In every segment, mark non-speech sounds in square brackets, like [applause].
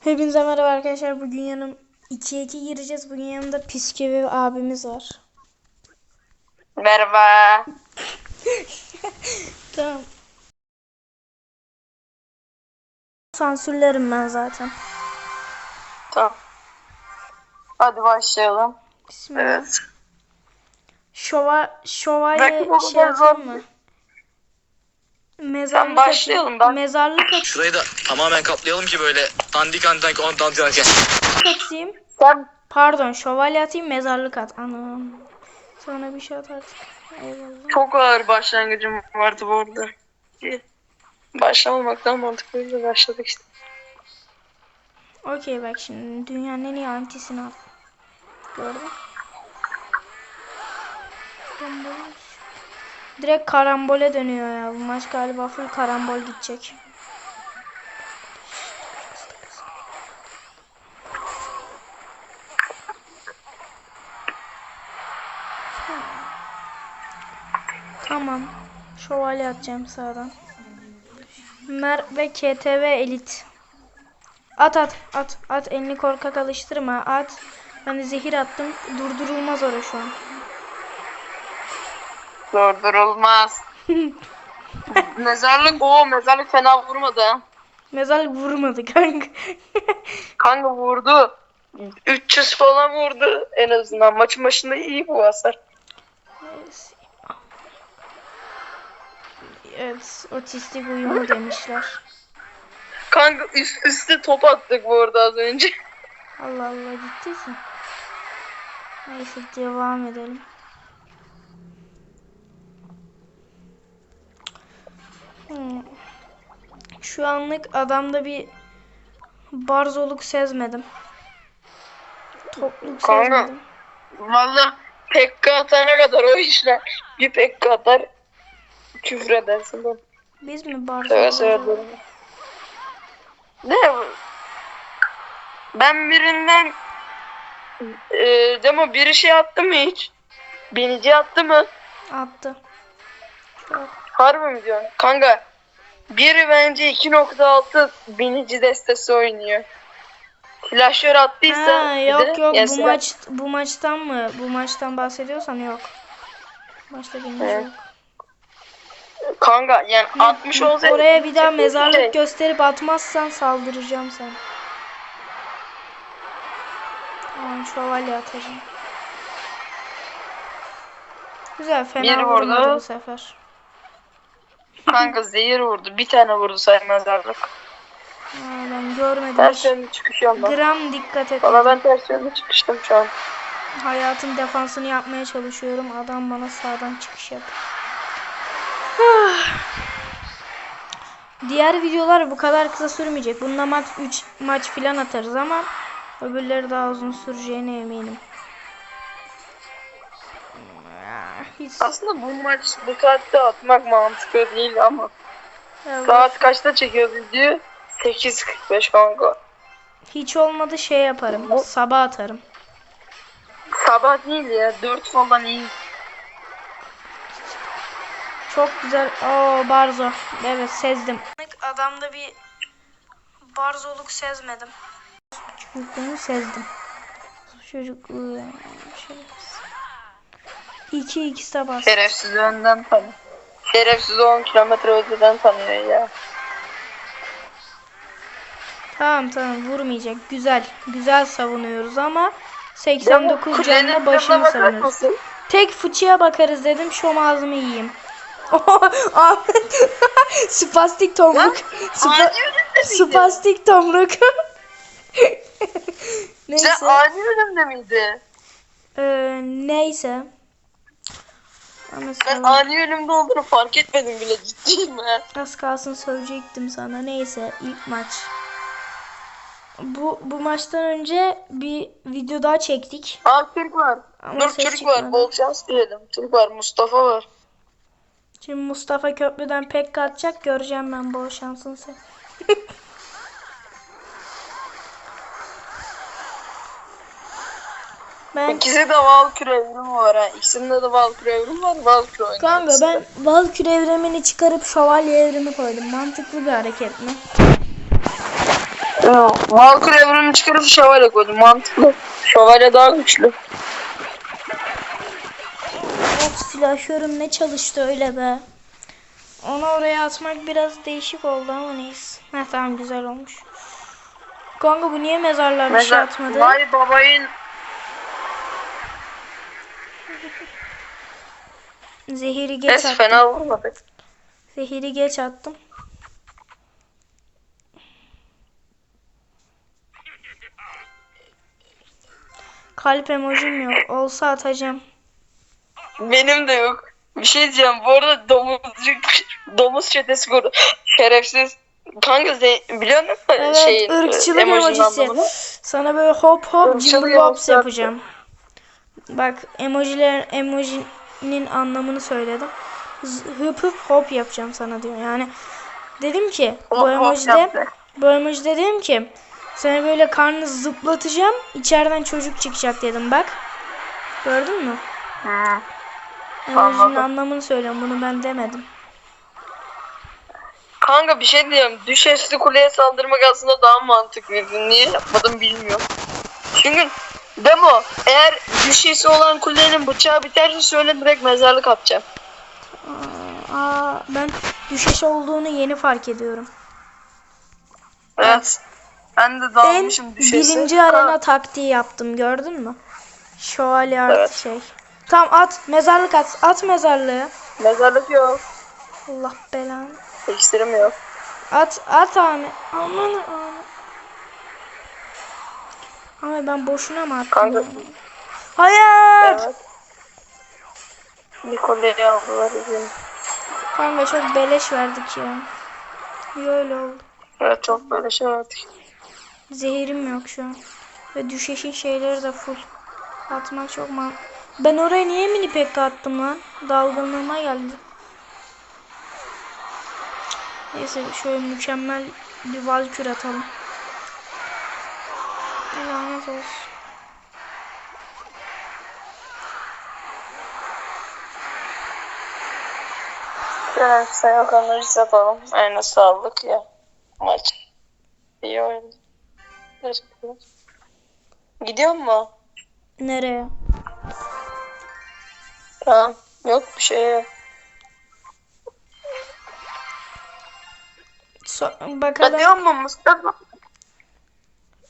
Hepinize merhaba arkadaşlar. Bugün yanım 2'ye 2 gireceğiz. Bugün yanımda Piski ve abimiz var. Merhaba. [laughs] Tamam. Sansürlerim ben zaten. Tamam. Hadi başlayalım. Bismillah. Evet. Şova, şövalye bu şey zor. mı? Mezarlık başlayalım atayım. ben. Mezarlık at- Şurayı da tamamen kaplayalım ki böyle dandik dandik on dandik dandik. atayım. Sen Pardon şövalye atayım mezarlık at. Anam. Sonra bir şey atarsın. Eyvallah. çok ağır başlangıcım vardı bu arada. Başlamamaktan mantıklıydı başladık işte. Okey bak şimdi dünyanın en iyi antisini al. Gördün? Karambol. Direkt karambole dönüyor ya. Bu maç galiba full karambol gidecek. Tamam. Şövalye atacağım sağdan. Mer ve KTV elit. At at at at elini korkak alıştırma at. Ben de zehir attım. Durdurulmaz orası şu an. Durdurulmaz. [laughs] mezarlık o mezarlık fena vurmadı ha. Mezarlık vurmadı kanka. [laughs] Kanka vurdu. 300 falan vurdu en azından. Maçın başında iyi bu hasar. evet otistik uyumu demişler. Kanka üst üste top attık bu arada az önce. Allah Allah ciddiysin. Neyse devam edelim. Hmm. Şu anlık adamda bir barzoluk sezmedim. Topluk Kanka. sezmedim. Valla pekka atana kadar o işler. Bir pekka atar küfür edersin. Ben Biz mi barzoluk? seve. Ne? Ben birinden e, Demo biri şey attı mı hiç? Binici attı mı? Attı. Çok. Harbi mi diyorsun? Kanka biri bence 2.6 binici destesi oynuyor. Flaşör attıysa Ha, yok de yok bu maç bu maçtan mı? Bu maçtan bahsediyorsan yok. Bilmiyorum. Evet. yok. Kanka yani 60 olsaydı Oraya bir daha şey- mezarlık gösterip atmazsan saldıracağım sen. Tamam şövalye atacağım. Güzel fena vurmadı bu sefer. Kanka zehir vurdu. Bir tane vurdu saymazlarlık. Aa, ben görmedim. Ters yönlü çıkış yapma. gram dikkat et. Valla ben ters yönlü çıkıştım şu an. Hayatın defansını yapmaya çalışıyorum. Adam bana sağdan çıkış yap. Diğer videolar bu kadar kısa sürmeyecek. Bunda maç 3 maç filan atarız ama öbürleri daha uzun süreceğine eminim. Hiç Aslında bu maç bu saatte atmak mantıklı değil ama. Evet. Saat kaçta çekiyoruz video? 8.45 kanka. hiç olmadı şey yaparım. Sabah atarım. Sabah değil ya. 4 falan iyi. Çok güzel. Oo Barzo. Evet sezdim. Adamda bir Barzoluk sezmedim. Çocukluğunu sezdim. Çocukluğu yani. Şerefsiz. 2 2 de bas. Şerefsiz önden tanıyor. Şerefsiz 10 kilometre öteden tanıyor ya. Tamam tamam vurmayacak. Güzel. Güzel savunuyoruz ama 89 Kulenin canla başını savunuyoruz. Tek fıçıya bakarız dedim. Şom ağzımı yiyeyim. [laughs] Ahmet. [laughs] Spastik tomruk. Spa-? Spastik tomruk. [laughs] Sen neyse. ani ölümde miydi? Ee, neyse. Ama Ben sana ani ölümde olduğunu fark etmedim bile ciddiyim ha. az kalsın söyleyecektim sana. Neyse ilk maç. Bu bu maçtan önce bir video daha çektik. Aa Türk var. Ama Dur ses Türk çıkmadı. var. Bol şans diyelim. Türk var. Mustafa var. Şimdi Mustafa Köprü'den pek atacak. Göreceğim ben bol şansın sen. [laughs] ben İkisi de Valkyrie evrimi var ha. İkisinde de Valkyrie evrimi var. Valkyrie oynuyor. kanka ben Valkür evrimini çıkarıp şövalye evrimi koydum. Mantıklı bir hareket mi? Valkyrie evrimini çıkarıp şövalye koydum. Mantıklı. Şövalye daha güçlü. Of silahlarım ne çalıştı öyle be. Onu oraya atmak biraz değişik oldu ama neyse. Heh tamam güzel olmuş. Kanka bu niye mezarlar bir şey atmadı? Vay babayın Zehiri geç es attım. fena vurmadı. Zehiri geç attım. Kalp emojim yok. Olsa atacağım. Benim de yok. Bir şey diyeceğim. Bu arada domuzcuk, domuz çetesi kurdu. Şerefsiz. Kanka biliyor musun? Evet şeyin, ırkçılık emojisi. anlamını? Sana böyle hop hop hops yapacağım. Bak emojiler emojinin anlamını söyledim. Hıp hıp hop yapacağım sana diyor. Yani dedim ki Hop bu emojide bu emojide dedim ki sana böyle karnını zıplatacağım. içeriden çocuk çıkacak dedim bak. Gördün mü? Hı. Emojinin anlamını söylüyorum. Bunu ben demedim. Kanka bir şey diyeyim. Düşesli kuleye saldırmak aslında daha mantıklıydı. Niye yapmadım bilmiyorum. Çünkü demo eğer düşesi olan kulenin bıçağı biterse söyle direkt mezarlık atacağım. Aa ben düşeş olduğunu yeni fark ediyorum. Evet. Ben de dalmışım düşesi. birinci Ha, arena taktiği yaptım gördün mü? Şövalye artı Evet. şey. Tamam at mezarlık at. At mezarlığı. Mezarlık yok. Allah belanı. İksirim yok. At at Ahmet. Aman aman. Ama ben boşuna mı attım? Kanka. Hayır. Evet. Kuleyi aldılar izin. Kanka çok beleş verdik ya. Niye öyle oldu? Evet çok şey artık. Zehirim yok şu an. Ve düşeşin şeyleri de full. Atmak çok man. Ben oraya niye mini pek attım lan? Dalgınlığıma geldi. Neyse şöyle mükemmel bir valkür atalım. Lanet olsun. Evet sen yok analiz yapalım. Aynen sağlık ya. Maç. İyi oyun. Teşekkürler. Gidiyor mu? Nereye? Tamam. Yok bir şey yok. So- bakalım Gidiyor mu Mustafa?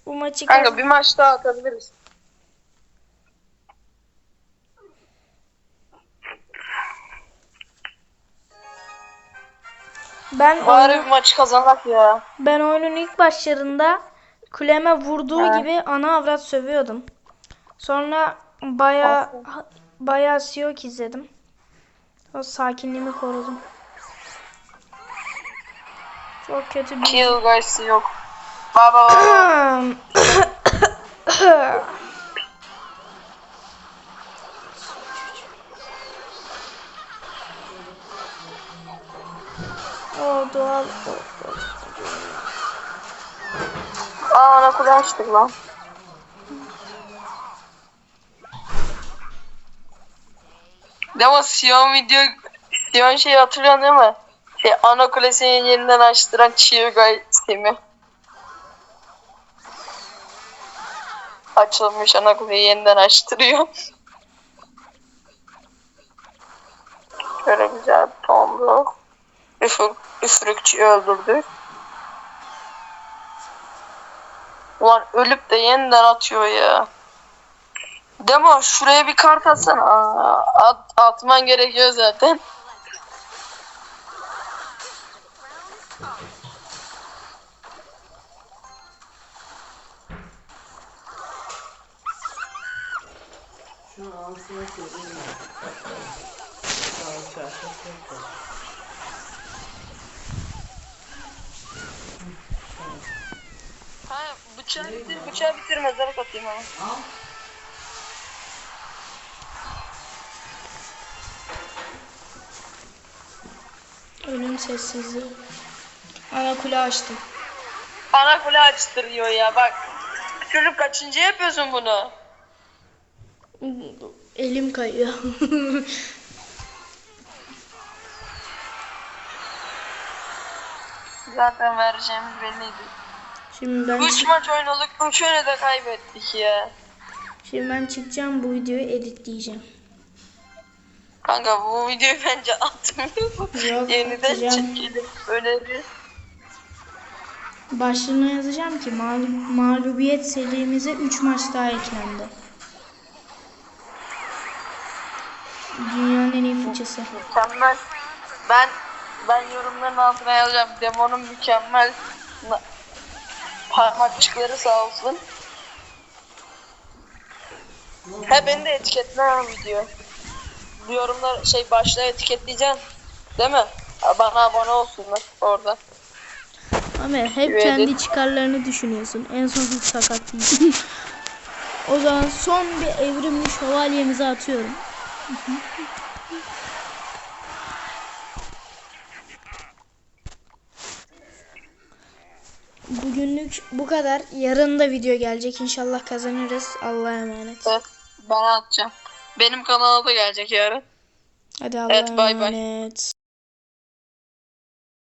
Bu maçı Kanka bir maç daha atabiliriz. ben Bari oyunu- bir maç kazanak ya. Ben oyunun ilk başlarında kuleme vurduğu Ha. gibi ana avrat sövüyordum. Sonra baya baya Siyok izledim. O sakinliğimi korudum. Çok kötü bir Kill guys'ı yok. Baba. [coughs] o doğal. Aa ana kule açtık lan. Demo Sion video Sion şeyi hatırlıyorsun değil mi? Şey, ana kulesini yeniden açtıran Chiyogai sistemi. Açılmış ana kuleyi yeniden açtırıyor. [laughs] Şöyle güzel bir tomruk. Üfür, üfürükçüyü öldürdük. Ulan ölüp de yeniden atıyor ya. Demo şuraya bir kart atsana. At, atman gerekiyor zaten. Ha, bıçağı bitir, bıçağı bitir mezara atayım ama. Ölüm sessizliği. Ana kule açtım. Ana kule açtırıyor ya bak. Çocuk kaçıncı yapıyorsun bunu? Elim kayıyor. Zaten vereceğimiz belliydi. Şimdi ben 3 maç oynadık. 3'ünü de kaybettik ya. şimdi ben çıkacağım bu videoyu editleyeceğim. Kanka bu videoyu bence. [laughs] Yok, Yeniden çekelim. Öneri. Başlığına yazacağım ki mağlub- mağlubiyet serimize 3 maç daha eklendi. Dünyanın en iyi fıçısı. Mükemmel. Ben ben yorumların altına yazacağım. Demon'un mükemmel parmakçıkları sağ olsun. He beni de etiketle ha video. Bu yorumlar şey başlığa etiketleyeceksin. Değil mi? Bana abone olsunlar orada. Ama hep Evet. kendi çıkarlarını düşünüyorsun. En son hiç sakat değil. [laughs] o zaman son bir evrimli şövalyemizi atıyorum. Bugünlük bu kadar. Yarın da video gelecek. İnşallah kazanırız. Allah'a emanet. Evet, ben atacağım. Benim kanala da gelecek yarın. Hadi Allah'a Evet, bay bay. emanet.